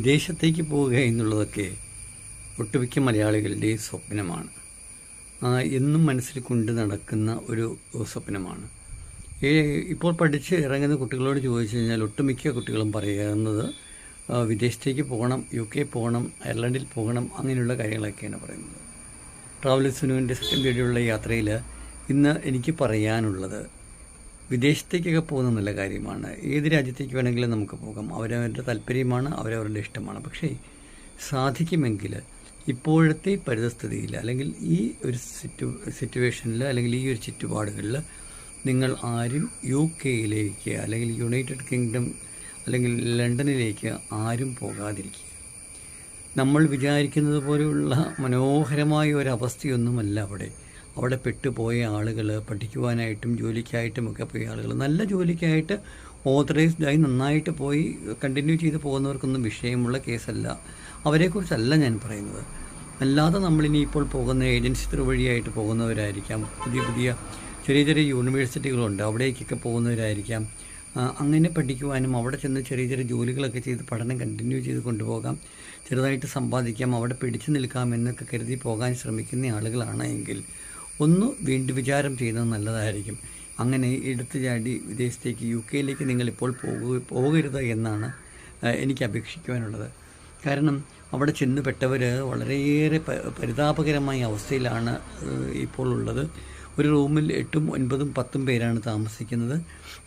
വിദേശത്തേക്ക് പോവുക എന്നുള്ളതൊക്കെ ഒട്ടുമിക്ക മലയാളികളുടെ സ്വപ്നമാണ്. എന്നും മനസ്സിൽ കൊണ്ട് നടക്കുന്ന ഒരു സ്വപ്നമാണ്. ഇപ്പോൾ പഠിച്ച് ഇറങ്ങുന്ന കുട്ടികളോട് ചോദിച്ചു കഴിഞ്ഞാൽ ഒട്ടുമിക്ക കുട്ടികളും പറയുന്നത് വിദേശത്തേക്ക് പോകണം യു കെ പോകണം അയർലൻഡിൽ പോകണം അങ്ങനെയുള്ള കാര്യങ്ങളൊക്കെയാണ് പറയുന്നത്. ട്രാവൽ സുനുവിന്റെ സെക്കൻഡ് വീഡിയോയുള്ള യാത്രയിൽ ഇന്ന് എനിക്ക് പറയാനുള്ളത് വിദേശത്തേക്കൊക്കെ പോകുന്ന നല്ല കാര്യമാണ്. ഏത് രാജ്യത്തേക്ക് വേണമെങ്കിലും നമുക്ക് പോകാം. അവരവരുടെ താല്പര്യമാണ് അവരവരുടെ ഇഷ്ടമാണ്. പക്ഷേ സാധിക്കുമെങ്കിൽ ഇപ്പോഴത്തെ പരിതസ്ഥിതിയിൽ അല്ലെങ്കിൽ ഈ ഒരു സിറ്റു സിറ്റുവേഷനിൽ അല്ലെങ്കിൽ ഈ ഒരു ചുറ്റുപാടുകളിൽ നിങ്ങൾ ആരും യു കെയിലേക്ക് അല്ലെങ്കിൽ യുണൈറ്റഡ് കിങ്ഡം അല്ലെങ്കിൽ ലണ്ടനിലേക്ക് ആരും പോകാതിരിക്കുക. നമ്മൾ വിചാരിക്കുന്നത് പോലെയുള്ള മനോഹരമായ ഒരു അവസ്ഥയൊന്നുമല്ല അവിടെ. അവിടെ പെട്ടുപോയ ആളുകൾ പഠിക്കുവാനായിട്ടും ജോലിക്കായിട്ടും ഒക്കെ പോയ ആളുകൾ നല്ല ജോലിക്കായിട്ട് ഓതറൈസ്ഡായി നന്നായിട്ട് പോയി കണ്ടിന്യൂ ചെയ്ത് പോകുന്നവർക്കൊന്നും വിഷയമുള്ള കേസല്ല. അവരെക്കുറിച്ചല്ല ഞാൻ പറയുന്നത്. അല്ലാതെ നമ്മളിനി ഇപ്പോൾ പോകുന്ന ഏജൻസി ത്രൂ വഴിയായിട്ട് പോകുന്നവരായിരിക്കാം. പുതിയ പുതിയ ചെറിയ ചെറിയ യൂണിവേഴ്സിറ്റികളുണ്ട് അവിടേക്കൊക്കെ പോകുന്നവരായിരിക്കാം. അങ്ങനെ പഠിക്കുവാനും അവിടെ ചെന്ന് ചെറിയ ചെറിയ ജോലികളൊക്കെ ചെയ്ത് പഠനം കണ്ടിന്യൂ ചെയ്ത് കൊണ്ടുപോകാം. ചെറുതായിട്ട് സമ്പാദിക്കാം അവിടെ പിടിച്ചു നിൽക്കാം എന്നൊക്കെ കരുതി പോകാൻ ശ്രമിക്കുന്ന ആളുകളാണ് എങ്കിൽ ഒന്ന് വീണ്ടും വിചാരം ചെയ്യുന്നത് നല്ലതായിരിക്കും. അങ്ങനെ എടുത്തു ചാടി വിദേശത്തേക്ക് യു കെയിലേക്ക് നിങ്ങളിപ്പോൾ പോകുക പോകരുത് എന്നാണ് എനിക്ക് അപേക്ഷിക്കുവാനുള്ളത്. കാരണം അവിടെ ചെന്നുപെട്ടവർ വളരെയേറെ പരിതാപകരമായ അവസ്ഥയിലാണ് ഇപ്പോൾ ഉള്ളത്. ഒരു റൂമിൽ എട്ടും ഒൻപതും പത്തും പേരാണ് താമസിക്കുന്നത്.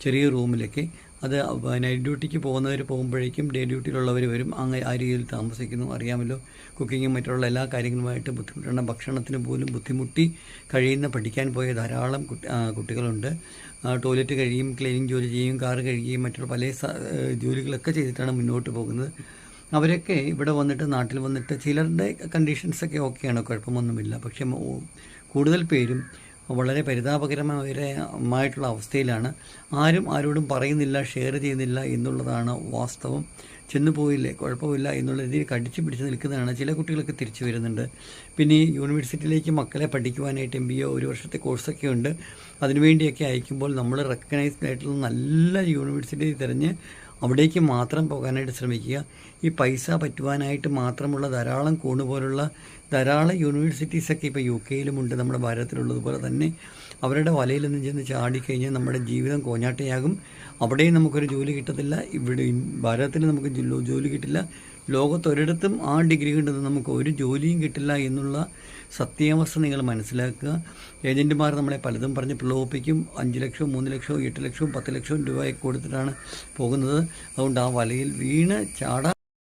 ചെറിയ റൂമിലൊക്കെ അത് നൈറ്റ് ഡ്യൂട്ടിക്ക് പോകുന്നവർ പോകുമ്പോഴേക്കും ഡേ ഡ്യൂട്ടിയിലുള്ളവർ വരും. അങ്ങ് രീതിയിൽ താമസിക്കുന്നു. അറിയാമല്ലോ കുക്കിങ്ങും മറ്റുള്ള എല്ലാ കാര്യങ്ങളുമായിട്ട് ബുദ്ധിമുട്ടുള്ള ഭക്ഷണത്തിന് പോലും ബുദ്ധിമുട്ടി കഴിയുന്ന പഠിക്കാൻ പോയ ധാരാളം കുട്ടികളുണ്ട്. ടോയ്ലറ്റ് കഴിയും ക്ലീനിങ് ജോലി ചെയ്യും കാറ് കഴുകിയും മറ്റുള്ള പല ജോലികളൊക്കെ ചെയ്തിട്ടാണ് മുന്നോട്ട് പോകുന്നത്. അവരൊക്കെ ഇവിടെ വന്നിട്ട് നാട്ടിൽ വന്നിട്ട് ചിലരുടെ കണ്ടീഷൻസൊക്കെ ഓക്കെയാണ് കുഴപ്പമൊന്നുമില്ല. പക്ഷേ കൂടുതൽ പേരും വളരെ പരിതാപകരമായിട്ടുള്ള അവസ്ഥയിലാണ്. ആരും ആരോടും പറയുന്നില്ല ഷെയർ ചെയ്യുന്നില്ല എന്നുള്ളതാണ് വാസ്തവം. ചെന്നു പോയില്ലേ കുഴപ്പമില്ല എന്നുള്ള രീതിയിൽ കടിച്ചു പിടിച്ച് നിൽക്കുന്നതാണ് ചില കുട്ടികളൊക്കെ തിരിച്ചു വരുന്നുണ്ട്. പിന്നെ ഈ യൂണിവേഴ്സിറ്റിയിലേക്ക് മക്കളെ പഠിക്കുവാനായിട്ട് എം ബി എ ഒരു വർഷത്തെ കോഴ്സൊക്കെ ഉണ്ട്. അതിനുവേണ്ടിയൊക്കെ അയക്കുമ്പോൾ നമ്മൾ റെക്കഗ്നൈസ്ഡ് ആയിട്ടുള്ള നല്ല യൂണിവേഴ്സിറ്റി തിരഞ്ഞ് അവിടേക്ക് മാത്രം പോകാനായിട്ട് ശ്രമിക്കുക. ഈ പൈസ പറ്റുവാനായിട്ട് മാത്രമുള്ള ധാരാളം കൂണ് പോലുള്ള ധാരാളം യൂണിവേഴ്സിറ്റീസൊക്കെ ഇപ്പോൾ യു കെയിലുമുണ്ട് നമ്മുടെ ഭാരതത്തിലുള്ളതുപോലെ തന്നെ. അവരുടെ വലയിൽ നിന്ന് ചെന്ന് ചാടിക്കഴിഞ്ഞാൽ നമ്മുടെ ജീവിതം കോഞ്ഞാട്ടയാകും. അവിടെയും നമുക്കൊരു ജോലി കിട്ടത്തില്ല. ഇവിടെ ഭാരതത്തിൽ നമുക്ക് ജോലി കിട്ടില്ല. ലോകത്തൊരിടത്തും ആ ഡിഗ്രി കിട്ടുന്നത് നമുക്ക് ഒരു ജോലിയും കിട്ടില്ല എന്നുള്ള സത്യാവസ്ഥ നിങ്ങൾ മനസ്സിലാക്കുക. ഏജന്റുമാർ നമ്മളെ പലതും പറഞ്ഞ് പ്രലോഭിപ്പിക്കും. അഞ്ച് ലക്ഷവും മൂന്ന് ലക്ഷവും എട്ട് ലക്ഷവും പത്ത് ലക്ഷവും രൂപയൊക്കെ കൊടുത്തിട്ടാണ് പോകുന്നത്. അതുകൊണ്ട് ആ വലയിൽ വീണ് ചാടാ